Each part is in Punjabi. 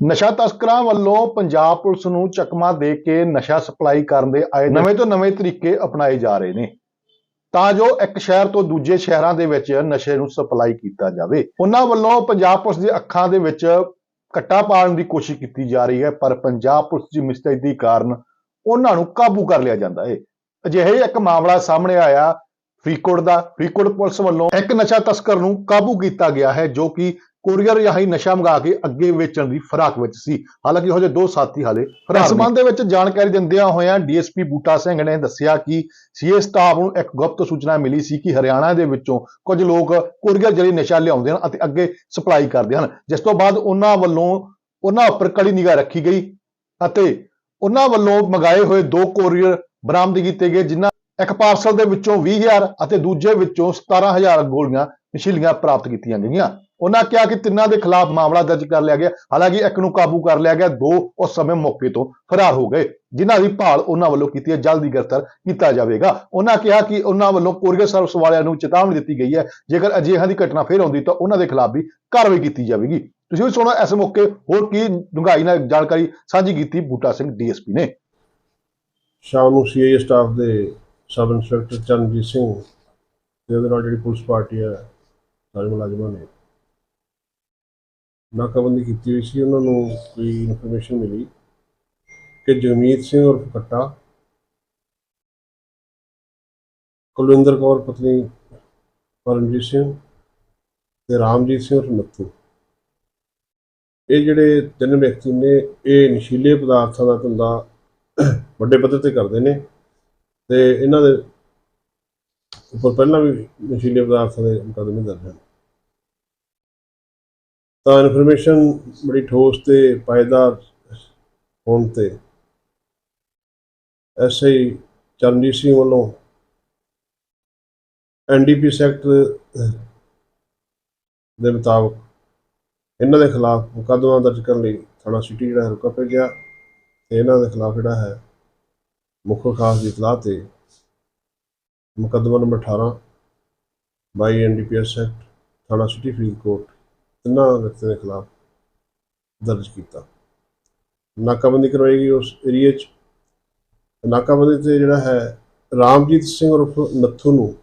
ਨਸ਼ਾ ਤਸਕਰਾਂ ਵੱਲੋਂ ਪੰਜਾਬ ਪੁਲਿਸ ਨੂੰ ਚਕਮਾ ਦੇ ਕੇ ਨਸ਼ਾ ਸਪਲਾਈ ਕਰਨ ਦੇ ਆਏ ਨਵੇਂ ਤੋਂ ਨਵੇਂ ਤਰੀਕੇ ਅਪਣਾਏ ਜਾ ਰਹੇ ਨੇ। ਤਾਂ ਜੋ ਇੱਕ ਸ਼ਹਿਰ ਤੋਂ ਦੂਜੇ ਸ਼ਹਿਰਾਂ ਦੇ ਵਿੱਚ ਨਸ਼ੇ ਨੂੰ ਸਪਲਾਈ ਕੀਤਾ ਜਾਵੇ। ਉਹਨਾਂ ਵੱਲੋਂ ਪੰਜਾਬ ਪੁਲਿਸ ਦੀ ਅੱਖਾਂ ਦੇ ਵਿੱਚ ਕੱਟਾ ਪਾਉਣ ਦੀ ਕੋਸ਼ਿਸ਼ ਕੀਤੀ ਜਾ ਰਹੀ ਹੈ, ਪਰ ਪੰਜਾਬ ਪੁਲਿਸ ਦੀ ਮਿਸਤੈਦੀ ਕਾਰਨ ਉਹਨਾਂ ਨੂੰ ਕਾਬੂ ਕਰ ਲਿਆ ਜਾਂਦਾ ਹੈ। ਅਜਿਹੇ ਇੱਕ ਮਾਮਲਾ ਸਾਹਮਣੇ ਆਇਆ ਫਰੀਦਕੋਟ ਦਾ। ਫਰੀਦਕੋਟ ਪੁਲਿਸ ਵੱਲੋਂ ਇੱਕ ਨਸ਼ਾ ਤਸਕਰ ਨੂੰ ਕਾਬੂ ਕੀਤਾ ਗਿਆ ਹੈ, ਜੋ ਕਿ ਕੋਰੀਅਰ ਰਾਹੀਂ ਨਸ਼ਾ ਮੰਗਾ ਕੇ ਅੱਗੇ ਵੇਚਣ ਦੀ ਫਰਾਕ ਵਿੱਚ ਸੀ। ਹਾਲਾਂਕਿ ਉਹ ਜਿਹੇ ਦੋ ਸਾਥੀ ਹਾਲੇ ਇਸ ਸੰਬੰਧ ਦੇ ਵਿੱਚ ਜਾਣਕਾਰੀ ਦਿੰਦਿਆਂ ਹੋਇਆਂ ਡੀਐਸਪੀ ਬੂਟਾ ਸਿੰਘ ਨੇ ਦੱਸਿਆ ਕਿ ਸੀਏ ਸਟਾਫ ਨੂੰ ਇੱਕ ਗੁਪਤ ਸੂਚਨਾ ਮਿਲੀ ਸੀ ਕਿ ਹਰਿਆਣਾ ਦੇ ਵਿੱਚੋਂ ਕੁਝ ਲੋਕ ਕੋਰੀਅਰ ਜਰੀ ਨਸ਼ਾ ਲਿਆਉਂਦੇ ਹਨ ਅਤੇ ਅੱਗੇ ਸਪਲਾਈ ਕਰਦੇ ਹਨ। ਜਿਸ ਤੋਂ ਬਾਅਦ ਉਹਨਾਂ ਵੱਲੋਂ ਉਹਨਾਂ ਉੱਪਰ ਕੜੀ ਨਿਗਾਹ ਰੱਖੀ ਗਈ ਅਤੇ ਉਹਨਾਂ ਵੱਲੋਂ ਮੰਗਾਏ ਹੋਏ ਦੋ ਕੋਰੀਅਰ ਬਰਾਮਦ ਕੀਤੇ ਗਏ ਜਿਨ੍ਹਾਂ ਇੱਕ ਪਾਰਸਲ ਦੇ ਵਿੱਚੋਂ 20000 ਅਤੇ ਦੂਜੇ ਵਿੱਚੋਂ 17000 ਗੋਲੀਆਂ ਨਸ਼ੀਲੀਆਂ ਪ੍ਰਾਪਤ ਕੀਤੀਆਂ ਗਈਆਂ। ਉਹਨਾਂ ਕਿਹਾ ਕਿ ਤਿੰਨਾਂ ਦੇ ਖਿਲਾਫ ਮਾਮਲਾ ਦਰਜ ਕਰ ਲਿਆ ਗਿਆ। ਹਾਲਾਂਕਿ ਇੱਕ ਨੂੰ ਕਾਬੂ ਕਰ ਲਿਆ ਗਿਆ, ਦੋ ਉਸ ਸਮੇਂ ਮੌਕੇ ਤੋਂ ਫਰਾਰ ਹੋ ਗਏ। ਜਿਨ੍ਹਾਂ ਦੀ ਭਾਲ ਉਹਨਾਂ ਵੱਲੋਂ ਕੀਤੀ ਹੈ, ਜਲਦੀ ਗ੍ਰਿਫਤਾਰ ਕੀਤਾ ਜਾਵੇਗਾ। ਉਹਨਾਂ ਕਿਹਾ ਕਿ ਉਹਨਾਂ ਵੱਲੋਂ ਕੋਰੀਅਰ ਸਰਵਿਸ ਵਾਲਿਆਂ ਨੂੰ ਚੇਤਾਵਨੀ ਦਿੱਤੀ ਗਈ ਹੈ, ਜੇਕਰ ਅਜਿਹਾ ਦੀ ਘਟਨਾ ਫੇਰ ਆਉਂਦੀ ਤਾਂ ਉਹਨਾਂ ਦੇ ਖਿਲਾਫ ਵੀ ਕਾਰਵਾਈ ਕੀਤੀ ਜਾਵੇਗੀ। ਤੁਸੀਂ ਵੀ ਸੁਣੋ, ਇਸ ਮੌਕੇ ਹੋਰ ਕੀ ਡੂੰਘਾਈ ਨਾਲ ਜਾਣਕਾਰੀ ਸਾਂਝੀ ਕੀਤੀ ਬੂਟਾ ਸਿੰਘ ਡੀਐਸਪੀ ਨੇ। ਸ਼ਾਮ ਨੂੰ ਸੀਆਈਏ ਸਟਾਫ ਦੇ ਸਬ ਇੰਸਪੈਕਟਰ ਚਰਨਜੀਤ ਸਿੰਘ ਤੇ ਨਾਲ ਜਿਹੜੀ ਪੁਲਿਸ ਪਾਰਟੀ ਹੈ, ਸਾਰੇ ਮੁਲਾਜ਼ਮਾਂ ਨੇ ਨਾਕਾਬੰਦੀ ਕੀਤੀ ਹੋਈ ਸੀ, ਉਹਨਾਂ ਨੂੰ ਕੋਈ ਇਨਫੋਰਮੇਸ਼ਨ ਮਿਲੀ ਕਿ ਜਗਮੀਤ ਸਿੰਘ ਉਰਫ ਕੱਟਾ ਕੁਲਵਿੰਦਰ ਕੌਰ ਪਤਨੀ ਪਰਮਜੀਤ ਸਿੰਘ ਤੇ ਰਾਮਜੀਤ ਸਿੰਘ ਔਰ ਨੱਥੂ ਇਹ ਜਿਹੜੇ ਤਿੰਨ ਵਿਅਕਤੀ ਨੇ, ਇਹ ਨਸ਼ੀਲੇ ਪਦਾਰਥਾਂ ਦਾ ਧੰਦਾ ਵੱਡੇ ਪੱਧਰ ਤੇ ਕਰਦੇ ਨੇ ਤੇ ਇਹਨਾਂ ਦੇ ਉੱਪਰ ਪਹਿਲਾਂ ਵੀ ਨਸ਼ੀਲੇ ਪਦਾਰਥਾਂ ਦੇ ਮੁਕੱਦਮੇ ਦਰਜ ਹਨ। ਤਾਂ ਇਨਫੋਰਮੇਸ਼ਨ ਬੜੀ ਠੋਸ ਤੇ ਪਾਇਦਾਰ ਹੋਣ ਤੇ ਐਸਆਈ ਚਰਨਜੀਤ ਸਿੰਘ ਵੱਲੋਂ ਐਨਡੀਪੀ ਸੈਕਟਰ ਦੇ ਮੁਤਾਬਕ ਇਹਨਾਂ ਦੇ ਖਿਲਾਫ ਮੁਕੱਦਮਾ ਦਰਜ ਕਰਨ ਲਈ ਥਾਣਾ ਸਿਟੀ ਜਿਹੜਾ ਹੈ ਰੁਕਾ ਪੈ ਗਿਆ ਤੇ ਇਹਨਾਂ ਦੇ ਖਿਲਾਫ ਜਿਹੜਾ ਹੈ ਮੁੱਖ ਖਾਸ ਦੀ ਇਤਲਾਹ ਤੇ ਮੁਕੱਦਮਾ ਨੰਬਰ 18 ਬਾਈ ਐਨਡੀਪੀਐਸ ਐਕਟ ਥਾਣਾ ਸਿਟੀ ਫਰੀਦਕੋਟ। ਤਿੰਨਾਂ ਵਿਅਕਤੀਆਂ ਦੇ ਖਿਲਾਫ ਦਰਜ ਕੀਤਾ? ਨਾਕਾਬੰਦੀ ਕਰਵਾਈ ਗਈ ਉਸ ਏਰੀਏ 'ਚ? ਨਾਕਾਬੰਦੀ ਤੇ ਜਿਹੜਾ ਹੈ, ਰਾਮਜੀਤ ਸਿੰਘ ਉਰਫ ਨੱਥੂ ਨੂੰ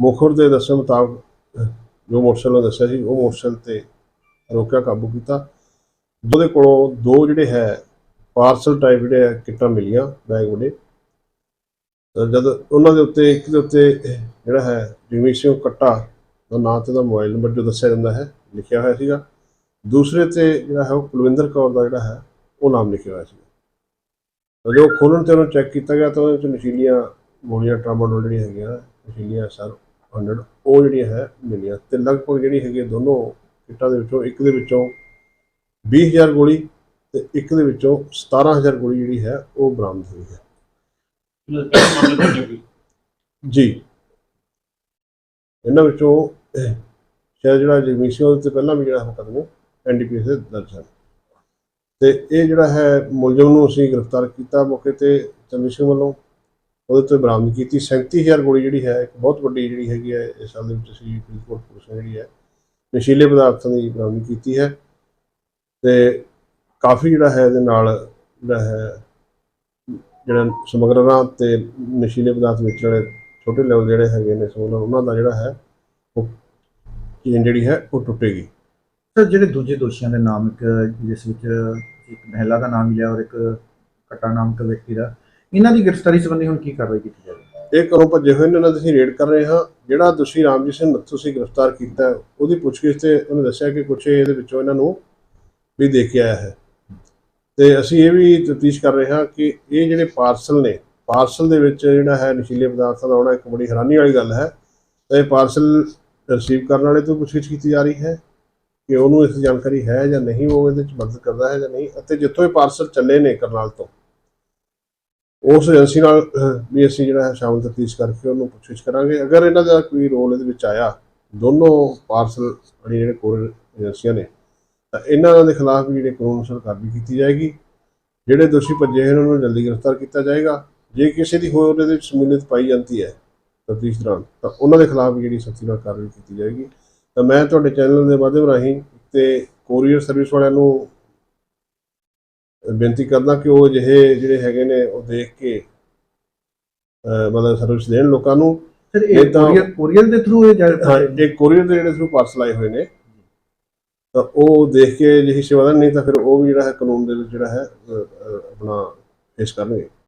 ਮੁਖਰ ਦੇ ਦੱਸਣ ਮੁਤਾਬਕ, ਜੋ ਮੋਟਰਸਾਈਕਲ ਦੱਸਿਆ ਸੀ, ਉਹ ਮੋਟਰਸਾਈਕਲ ਤੇ ਰੋਕਿਆ, ਕਾਬੂ ਕੀਤਾ। ਉਹਦੇ ਕੋਲੋਂ ਦੋ ਜਿਹੜੇ ਹੈ, ਪਾਰਸਲ ਟਾਈਪ ਜਿਹੜੇ ਆ ਕਿੱਟਾਂ ਮਿਲੀਆਂ ਬੈਗ ਵੱਡੇ। ਜਦ ਉਹਨਾਂ ਦੇ ਉੱਤੇ, ਇੱਕ ਦੇ ਉੱਤੇ ਜਿਹੜਾ ਹੈ ਜਗਮੀਤ ਸਿੰਘ ਕੱਟਾ ਦਾ ਨਾਂ ਤੇ ਦਾ ਮੋਬਾਈਲ ਨੰਬਰ ਜੋ ਦੱਸਿਆ ਜਾਂਦਾ ਹੈ ਲਿਖਿਆ ਹੋਇਆ ਸੀਗਾ। ਦੂਸਰੇ ਤੇ ਜਿਹੜਾ ਹੈ ਉਹ ਕੁਲਵਿੰਦਰ ਕੌਰ ਦਾ ਜਿਹੜਾ ਹੈ ਉਹ ਨਾਮ ਲਿਖਿਆ ਹੋਇਆ ਸੀ ਤਾਂ ਜਦੋਂ ਖੋਲ੍ਹਣ ਤੇ ਉਹਨੂੰ ਚੈੱਕ ਕੀਤਾ ਗਿਆ ਤਾਂ ਉਹਦੇ ਵਿੱਚ ਨਸ਼ੀਲੀਆਂ ਗੋਲੀਆਂ ਟਰਾਮਾਡੋਲ ਜਿਹੜੀਆਂ ਹੈਗੀਆਂ ਨਸ਼ੀਲੀਆਂ ਸਰ 100 ਉਹ ਜਿਹੜੀਆਂ ਹੈ ਮਿਲੀਆਂ। ਤੇ ਲਗਭਗ ਜਿਹੜੀ ਹੈਗੀ ਦੋਨੋਂ ਕਿੱਟਾਂ ਦੇ ਵਿੱਚੋਂ ਇੱਕ ਦੇ ਵਿੱਚੋਂ 20000 ਗੋਲੀ ਤੇ ਇੱਕ ਦੇ ਵਿੱਚੋਂ 17000 ਗੋਲੀ ਜਿਹੜੀ ਹੈ ਉਹ ਬਰਾਮਦ ਹੋਈ ਹੈ। ਜੀ। ਇਹਨਾਂ ਵਿੱਚੋਂ ਅਹ, ਸ਼ਾਇਦ ਜਿਹੜਾ ਜਗਮੀਤ ਸਿੰਘ ਉਹਦੇ ਤੇ ਪਹਿਲਾਂ ਵੀ ਜਿਹੜਾ ਮੁਕੱਦਮੇ ਐਨਡੀਪੀਐਸ ਦੇ ਦਰਜ ਹਨ। ਤੇ ਇਹ ਜਿਹੜਾ ਹੈ ਮੁਲਜ਼ਮ ਨੂੰ ਅਸੀਂ ਗ੍ਰਿਫਤਾਰ ਕੀਤਾ ਮੌਕੇ ਤੇ ਚੰਨੀ ਸਿੰਘ ਵੱਲੋਂ। ਉਹਦੇ ਤੋਂ ਬਰਾਮਦ ਕੀਤੀ। 37000 ਗੋਲੀ ਜਿਹੜੀ ਹੈ ਇੱਕ ਬਹੁਤ ਵੱਡੀ ਜਿਹੜੀ ਹੈਗੀ ਹੈ ਇਸ ਸਾਲ ਦੇ ਵਿੱਚ ਅਸੀਂ ਫਰੀਦਕੋਟ ਪੁਲਿਸ ਨੇ ਜਿਹੜੀ ਹੈ ਨਸ਼ੀਲੇ ਪਦਾਰਥਾਂ ਦੀ ਬਰਾਮਦ ਕੀਤੀ ਹੈ। ਤੇ ਕਾਫੀ ਜਿਹੜਾ ਹੈ ਇਹਦੇ ਨਾਲ ਜਿਹੜਾ ਹੈ ਜਿਹੜਾ ਸਮਗਲਰਾਂ ਤੇ ਨਸ਼ੀਲੇ ਪਦਾਰਥ ਵੇਚਣ ਵਾਲੇ ਛੋਟੇ ਲੈਵਲ ਜਿਹੜੇ ਹੈਗੇ ਨੇ ਸਮਗਲਰ ਉਹਨਾਂ ਦਾ ਜਿਹੜਾ ਹੈ ਉਹ ਚੇਨ ਜਿਹੜੀ ਹੈ ਉਹ ਟੁੱਟੇਗੀ। ਸਰ ਜਿਹੜੇ ਦੂਜੇ ਦੋਸ਼ੀਆਂ ਦੇ ਨਾਮ ਇੱਕ ਜਿਸ ਵਿੱਚ ਇੱਕ ਮਹਿਲਾ ਦਾ ਨਾਮ ਲਿਆ ਔਰ ਇੱਕ ਕਟਾ ਨਾਮਕ ਵਿਅਕਤੀ ਦਾ ਇਹਨਾਂ ਦੀ ਗ੍ਰਿਫਤਾਰੀ ਸੰਬੰਧੀ ਹੁਣ ਕੀ ਕਾਰਵਾਈ ਕੀਤੀ ਜਾਵੇ? ਇਹ ਘਰੋਂ ਭੱਜੇ ਹੋਏ ਨੇ ਉਹਨਾਂ ਦੀ ਅਸੀਂ ਰੇਡ ਕਰ ਰਹੇ ਹਾਂ। ਜਿਹੜਾ ਦੋਸ਼ੀ ਰਾਮਜੀਤ ਸਿੰਘ ਨੱਥੂ ਸੀ ਗ੍ਰਿਫਤਾਰ ਕੀਤਾ ਉਹਦੀ ਪੁੱਛਗਿੱਛ ਤੇ ਉਹਨੇ ਦੱਸਿਆ ਕਿ ਕੁਛ ਇਹਦੇ ਵਿੱਚੋਂ ਇਹਨਾਂ ਨੂੰ ਵੀ ਦੇ ਕੇ ਆਇਆ ਹੈ। ਤੇ ਅਸੀਂ ਇਹ ਵੀ ਤਫਤੀਸ਼ ਕਰ ਰਹੇ ਹਾਂ ਕਿ ਇਹ ਜਿਹੜੇ ਪਾਰਸਲ ਨੇ ਪਾਰਸਲ ਦੇ ਵਿੱਚ ਜਿਹੜਾ ਹੈ ਨਸ਼ੀਲੇ ਪਦਾਰਥਾਂ ਦਾ ਆਉਣਾ ਇੱਕ ਬੜੀ ਹੈਰਾਨੀ ਵਾਲੀ ਗੱਲ ਹੈ। ਤੇ ਇਹ ਪਾਰਸਲ ਰਿਸੀਵ ਕਰਨ ਵਾਲੇ ਤੋਂ ਪੁੱਛਗਿੱਛ ਕੀਤੀ ਜਾ ਰਹੀ ਹੈ ਕਿ ਉਹਨੂੰ ਇਸ ਦੀ ਜਾਣਕਾਰੀ ਹੈ ਜਾਂ ਨਹੀਂ, ਉਹ ਇਹਦੇ ਵਿੱਚ ਮਦਦ ਕਰਦਾ ਹੈ ਜਾਂ ਨਹੀਂ ਅਤੇ ਜਿੱਥੋਂ ਇਹ ਪਾਰਸਲ ਚੱਲੇ ਨੇ ਕਰਨਾਲ ਤੋਂ, ਉਸ ਏਜੰਸੀ ਨਾਲ ਵੀ ਅਸੀਂ ਜਿਹੜਾ ਹੈ ਸ਼ਾਮਲ ਤਫਤੀਸ਼ ਕਰਕੇ ਉਹਨੂੰ ਪੁੱਛਗਿੱਛ ਕਰਾਂਗੇ। ਅਗਰ ਇਹਨਾਂ ਦਾ ਕੋਈ ਰੋਲ ਇਹਦੇ ਵਿੱਚ ਆਇਆ, ਦੋਨੋਂ ਪਾਰਸਲ ਜਿਹੜੇ ਕੋਰ ਏਜੰਸੀਆਂ ਨੇ, ਤਾਂ ਇਹਨਾਂ ਦੇ ਖਿਲਾਫ ਵੀ ਜਿਹੜੇ ਕਾਨੂੰਨ ਅਨੁਸਾਰ ਕਾਰਵਾਈ ਕੀਤੀ ਜਾਏਗੀ। ਜਿਹੜੇ ਦੋਸ਼ੀ ਭੱਜੇ ਹੋਏ ਉਹਨਾਂ ਨੂੰ ਜਲਦੀ ਗ੍ਰਿਫਤਾਰ ਕੀਤਾ ਜਾਏਗਾ। ਜੇ ਕਿਸੇ ਦੀ ਹੋਰ ਉਹਦੇ ਵਿੱਚ ਸਮੂਲੀਅਤ ਪਾਈ ਜਾਂਦੀ ਹੈ ਤਫਤੀਸ਼ ਦੌਰਾਨ ਤਾਂ ਉਹਨਾਂ ਦੇ ਖਿਲਾਫ ਜਿਹੜੀ ਸਖਤੀ ਨਾਲ ਕਾਰਵਾਈ ਕੀਤੀ ਜਾਏਗੀ। ਤਾਂ ਮੈਂ ਤੁਹਾਡੇ ਚੈਨਲ ਦੇ ਮਾਧਿਅਮ ਰਾਹੀਂ ਤੇ ਕੋਰੀਅਰ ਸਰਵਿਸ ਵਾਲਿਆਂ ਨੂੰ ਬੇਨਤੀ ਕਰਦਾ ਕਿ ਉਹ ਜਿਹੇ ਜਿਹੜੇ ਹੈਗੇ ਨੇ ਉਹ ਦੇਖ ਕੇ ਮਤਲਬ ਸਰਵਿਸ ਦੇਣ ਲੋਕਾਂ ਨੂੰ। ਸਰ ਇਹ ਤਾਂ- ਕੋਰੀਅਰ ਕੋਰੀਅਰ ਦੇ ਥਰੂ ਇਹ ਜਾ ਹਾਂ ਜੇ ਕੋਰੀਅਰ ਦੇ ਜਿਹੜੇ ਥਰੂ ਪਾਰਸਲ ਆਏ ਹੋਏ ਨੇ ਤਾਂ ਉਹ ਦੇਖ ਕੇ ਜਿਹੀ ਸੇਵਾ ਨਹੀਂ ਤਾਂ ਫਿਰ ਉਹ ਵੀ ਜਿਹੜਾ ਹੈ ਕਾਨੂੰਨ ਦੇ ਵਿੱਚ ਜਿਹੜਾ ਹੈ ਆਪਣਾ ਪੇਸ਼ ਕਰਨਗੇ।